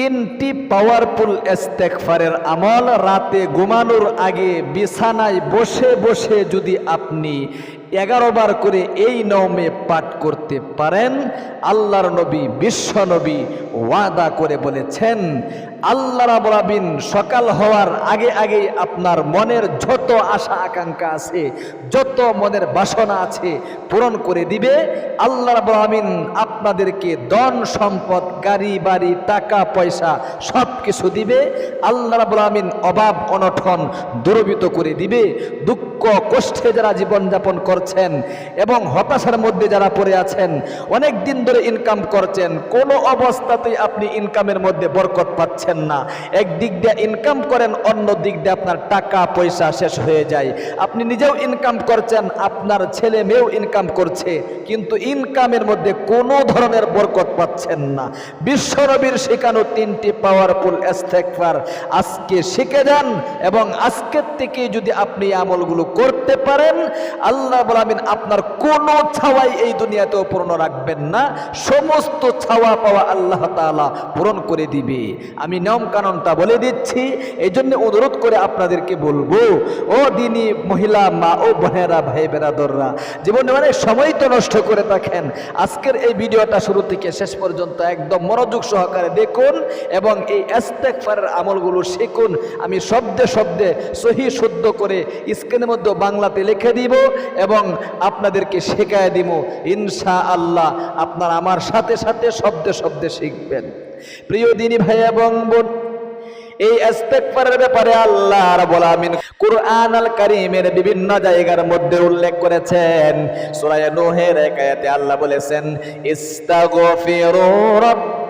তিনটি পাওয়ারফুল এস্তেকফারের আমল রাতে ঘুমানোর আগে বিছানায় বসে বসে যদি আপনি এগারো বার করে এই নৌমে পাঠ করতে পারেন। আল্লাহর নবী, বিশ্ব নবী ওয়াদা করে বলেছেন, আল্লাহ আলামিন সকাল হওয়ার আগে আগেই আপনার মনের যত আশা আকাঙ্ক্ষা আছে, যত মনের বাসনা আছে পূরণ করে দিবে। আল্লাহ আলামিন আপনাদেরকে ধন সম্পদ, গাড়ি, বাড়ি, টাকা, পয়সা সব কিছু দিবে। আল্লাহ রাব্বুল আলামিন অভাব অনঠন দূরবিত করে দিবে। দুঃখ, কষ্টে যারা জীবনযাপন করছেন এবং হতাশার মধ্যে যারা পড়ে আছেন, অনেক দিন ধরে ইনকাম করছেন, কোনো অবস্থাতেই আপনি ইনকামের মধ্যে বরকত পাচ্ছেন না। এক দিক দিয়ে ইনকাম করেন, অন্য দিক দিয়ে আপনার টাকা, পয়সা শেষ হয়ে যায়। আপনি নিজেও ইনকাম করছেন, আপনার ছেলে মেয়েও ইনকাম করছে, কিন্তু ইনকামের মধ্যে কোনো ধরনের বরকত পাচ্ছেন না। বিশ্বনবীর শেখানো তিনটি পাওয়ারফুল এস্তেকফার আজকে শিখে যান এবং আজকের থেকে যদি আপনি আমলগুলো করতে পারেন, আল্লাহ বলামিন আপনার কোনো ছাওয়াই এই দুনিয়াতেও পূর্ণ রাখবেন না। সমস্ত ছাওয়া পাওয়া আল্লাহ তাআলা পূরণ করে দিবে। আমি নিয়ম কানুনটা বলে দিচ্ছি এই জন্য অনুরোধ করে আপনাদেরকে বলব, ও দিনী মহিলা, মা ও বোনেরা, ভাই বেরাদররা, জীবনে অনেক সময় তো নষ্ট করে থাকেন। আজকের এই ভিডিওটা শুরু থেকে শেষ পর্যন্ত একদম মনোযোগ সহকারে দেখুন এবং এই এস্তেকফারের আমলগুলো শিখুন। আমি শব্দে শব্দে সহি শুদ্ধ করে স্ক্রিনের মধ্যে বাংলাতে লিখে দিব এবং আপনাদেরকে শেখায় দিব ইনশা আল্লাহ আপনার আমার সাথে সাথে শব্দে শব্দে শিখবেন। প্রিয় দিনী ভাই এবং বোন, এই ইস্তেগফারের ব্যাপারে আল্লাহ রাব্বুল আমিন কুরআন আল কারীমের বিভিন্ন জায়গার মধ্যে উল্লেখ করেছেন। সূরা নূহের এক আয়াতে আল্লাহ বলেছেন, ইস্তাগফিরু রাব্বাকুম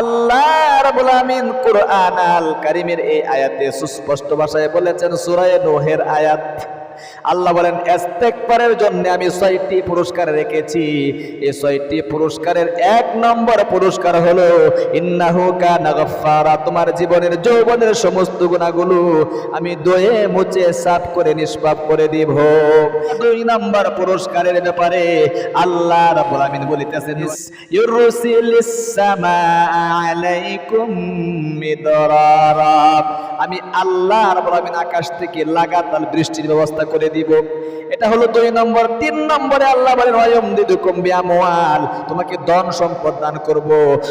আল্লাহ আল কারিমের এই আয়াতে সুস্পষ্ট ভাষায় বলেছেন সুরায় নোহের আয়াত। আল্লাহ বলেন ইস্তেগফারের জন্য আমি ছয়টি পুরস্কার রেখেছি। এই ছয়টি পুরস্কারের এক নম্বর পুরস্কার হলো, ইন্নাহু কানা গাফফারা তোমার জীবনের যৌবনের সমস্ত গুণাগুলো আমি দয়ে মুছে সাফ করে নিষ্পাপ করে দিব। দুই নম্বর পুরস্কারের ব্যাপারে আল্লাহ রাব্বুল আমিন বলিতেছেন ইউরসিলিস সামা আলাইকুম মিদরারা আমি আল্লাহ রাব্বুল আমিন আকাশ থেকে লাগাতার বৃষ্টির ব্যবস্থা করে দিব। এটা হলো দুই নম্বর। তিন নম্বরে আল্লাহ বলেন, ওয়ায়ুম দিদুকুম বিআমওয়াল, তোমাকে ধন সম্পদ দান করব।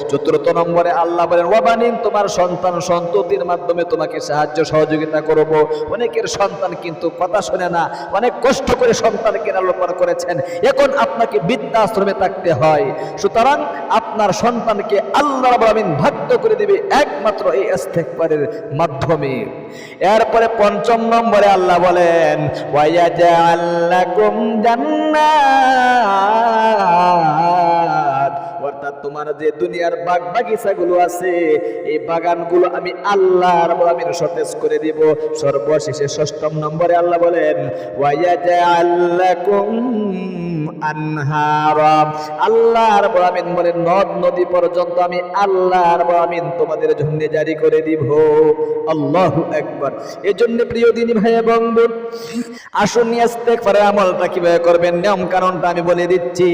চতুর্থ নম্বরে আল্লাহ বলেন, ওয়াবানিন, তোমার সন্তান সন্ততির মাধ্যমে তোমাকে সাহায্য সহযোগিতা করব। অনেকের সন্তান কিন্তু কথা শোনে না। অনেক কষ্ট করে সন্তানকে লালন করেছেন। এখন আপনাকে বৃদ্ধাশ্রমে থাকতে হয়। সুতরাং আপনার সন্তানকে আল্লাহ আমিন ভাগ্য করে দিবে একমাত্র এই ইস্তেগফারের মাধ্যমে। এরপরে পঞ্চম নম্বরে আল্লাহ বলেন লাকুম জান্নাত অর্থাৎ তোমার যে দুনিয়ার বাগ বাগিচাগুলো আছে, এই বাগানগুলো আমি আল্লাহ রাব্বুল আমিন সতেজ করে দিব। সর্বশেষে ষষ্ঠম নম্বরে আল্লাহ বলেন আমি আমলটা কীভাবে করবেন? নিয়ম কারণটা আমি বলে দিচ্ছি।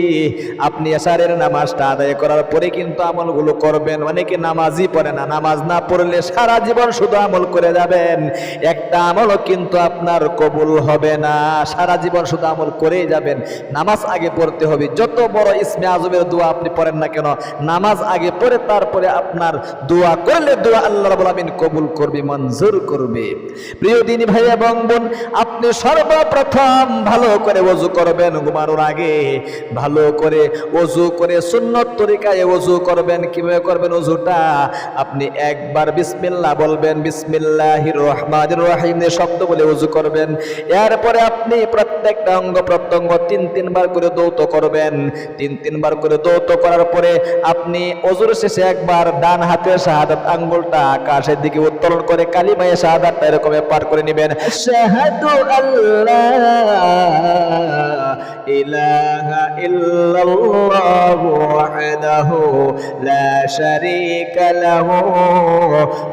আপনি এশারের নামাজটা আদায় করার পরে কিন্তু আমলগুলো করবেন। অনেকে নামাজই পড়ে না। নামাজ না পড়লে সারা জীবন শুধু আমল করে যাবেন। একটা আমলও কিন্তু আপনার কবুল হবে না। সারা জীবন শুধু আমল করেই যাবেন। নামাজ আগে পড়তে হবে। যত বড় ইসমে আজমের দোয়া আপনি পড়েন না কেন, নামাজ আগে পড়ে তারপরে আপনার দোয়া করলে দোয়া আল্লাহ আমিন কবুল করবে, মঞ্জুর করবে। প্রিয় দিনী ভাই এবং বোন, আপনি সর্বপ্রথম ভালো করে ওযু করবেন ঘুমানোর আগে। ভালো করে ওযু করে সুন্নত তরিকায় ওযু করবেন, কীভাবে করবেন ওযুটা? আপনি একবার বিসমিল্লাহ বলবেন, বিসমিল্লাহির রহমানির রহিম শব্দ বলে ওযু করবেন। এরপরে আপনি প্রত্যেকটা অঙ্গ প্রত্যঙ্গ তিন, তিনবার করে দৌত করবেন। তিন, তিনবার করে দৌত করার পরে আপনি অজুর শেষে একবার ডান হাতের শাহাদাত আঙ্গুলটা আকাশের দিকে উত্তোলন করে কালিমায়ে শাহাদাতটা এরকম পাঠ করে নেবেন। শাহাদু আল্লাহ ইল্লাল্লাহ ওয়াহদাহু লা শারীকা লাহু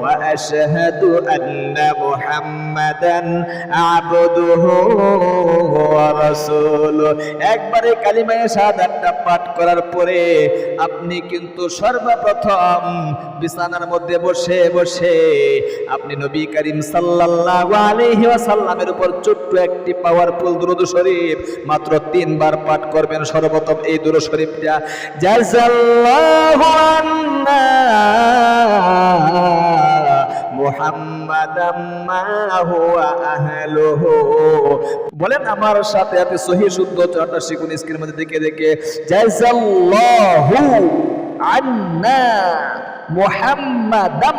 ওয়া আশহাদু আন্না মুহাম্মাদান আবদুহু ওয়া রাসূলুহু। একবারে কালিমায়ে শাহাদাতটা পাঠ করার পরে আপনি কিন্তু সর্বপ্রথম বিছানার মধ্যে বসে বসে আপনি নবী করিম সাল্লাল্লাহু আলাইহি ওয়াসাল্লামের উপর ছোট্ট একটি পাওয়ারফুল দুরূদ শরীফ মাত্র তিনবার পাঠ করবেন সর্বপ্রথম এই দুরূদ শরীফটা। বলেন আমার সাথে আপনি সহি, শুদ্ধ চারটা শিখুন স্ক্রিনের মধ্যে দেখে দেখে। জাযাল্লাহু আন্না মুহাম্মাদাম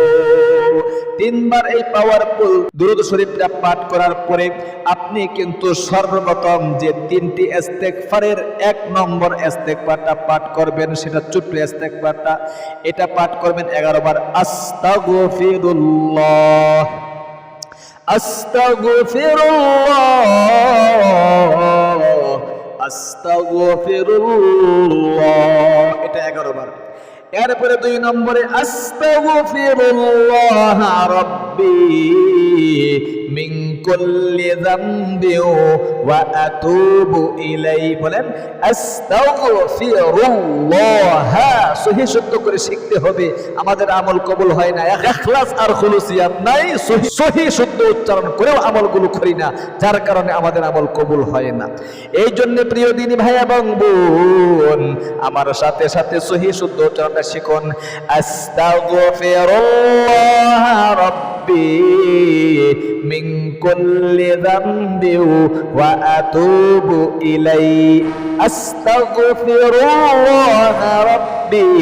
তিনবার এই পাওয়ারফুল দুরুদ শরীফটা পাঠ করার পরে আপনি কিন্তু সর্বপ্রথম যে তিনটি ইস্তেগফারের এক নম্বর ইস্তেগফারটা পাঠ করবেন, সেটা ছোট্ট ইস্তেগফারটা। এটা পাঠ করবেন 11 বার আস্তাগফিরুল্লাহ আস্তাগফিরুল্লাহ আস্তাগফিরুল্লাহ। এটা 11 বার এরপরে দুই নম্বরে আস্তাগফিরুল্লাহ রাব্বি মিন কুল্লি যামবি ওয়া আতুবু ইলাই বলেন, আস্তাগফিরুল্লাহ। সহি শুদ্ধ করে শিখতে হবে, আমাদের আমল কবুল হয় না। ইখলাস আর খুলুসিয়াত নাই, সহি- শুদ্ধ উচ্চারণ করেও আমলগুলো করি না, যার কারণে আমাদের আমল কবুল হয় না। এই জন্য প্রিয় দিনী ভাই এবং বোন, আমার সাথে সাথে সহি শুদ্ধ উচ্চারণটা শিখুন। আস্তাগফিরুল্লাহ রাব্বি মিন কুল্লি ذنب وأتوب إليه ইলাই الله ربي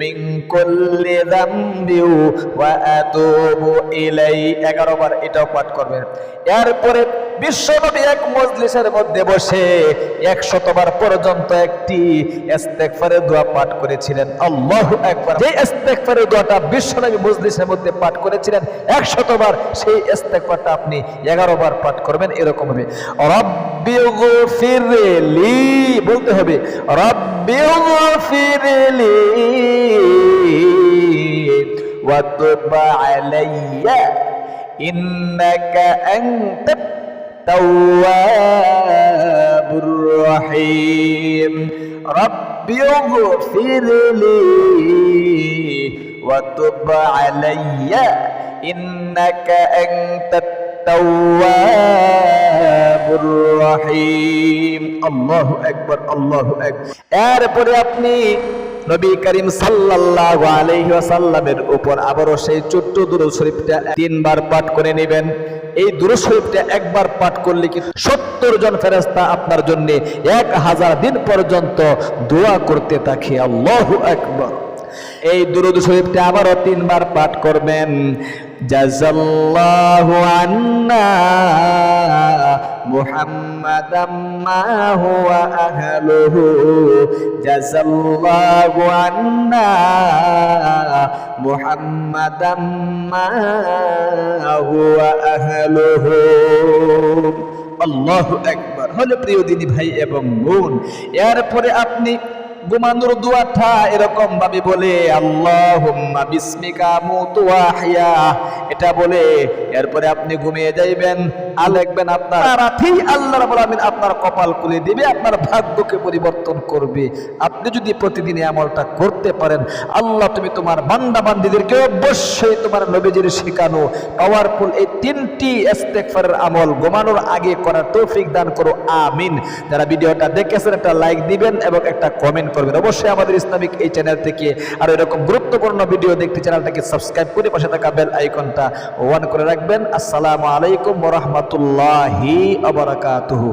من كل ذنب وأتوب إليه 11 বার এটাও পাঠ করবেন এরপরে বিশ্বনবী এক মজলিসের মধ্যে বসে একশতবার পর্যন্ত একটি ইস্তেগফারের দোয়া পাঠ করেছিলেন আল্লাহু আকবার যে ইস্তেগফারের দোয়াটা বিশ্বনবী মজলিসের মধ্যে পাঠ করেছিলেন একশতবার সেই ইস্তেগফারটা আপনি 11 বার পাঠ করবেন এরকম হবে রব্বি গফিরলি বলতে হবে রব্বি গফিরলি وتب علي إنك أنت التواب الرحيم رب اغفر لي وتب علي إنك أنت التواب الرحيم الله أكبر الله أكبر এরপরে আপনি নবী করিম সাল্লাল্লাহু আলাইহি ওয়াসাল্লামের উপর আবারও সেই ছোট্ট দুরূদ শরীফটা তিনবার পাঠ করে নেবেন এই দুরূদ শরীফটা একবার পাঠ করলে কি সত্তর জন ফেরাস্তা আপনার জন্য এক হাজার দিন পর্যন্ত দোয়া করতে থাকে। আল্লাহ একবার এই দুরুদ শরীফটা আবারও তিনবার পাঠ করবেন। জাযাল্লাহু আন্না মুহাম্মাদাম মা হুয়া আহলুহু জাযাল্লাহু আন্না মুহাম্মাদাম মা হুয়া আহলুহু। আল্লাহু আকবার। হলে প্রিয় দিদি ভাই এবং বোন, এরপরে আপনি ঘুমানোর দোয়াটা এরকম ভাবে বলে আল্লাহ বিসমিকা মুতু আহইয়া এটা বলে, এরপরে আপনি ঘুমিয়ে যাইবেন। আর দেখবেন আপনার রাতেই আল্লাহ আলামিন আপনার কপাল খুলে দিবে, আপনার ভাগ্যকে পরিবর্তন করবে। আপনি যদি প্রতিদিন আমলটা করতে পারেন, আল্লাহ তুমি তোমার বান্দা বান্দিদেরকে অবশ্যই তোমার নবীজির শেখানো পাওয়ারফুল এই তিনটি ইস্তেগফারের আমল ঘুমানোর আগে করার তৌফিক দান করো, আমিন। যারা ভিডিওটা দেখেছেন, একটা লাইক দিবেন এবং একটা কমেন্ট করবেন। অবশ্যই আমাদের ইসলামিক এই চ্যানেল থেকে আর এরকম গুরুত্বপূর্ণ ভিডিও দেখতে চ্যানেলটাকে সাবস্ক্রাইব করে পাশে থাকা বেল আইকনটা ওয়ান করে রাখবেন। আসসালামু আলাইকুম রহমতুল্লাহি রাহমাতুল্লাহি ওয়া বারাকাতুহু।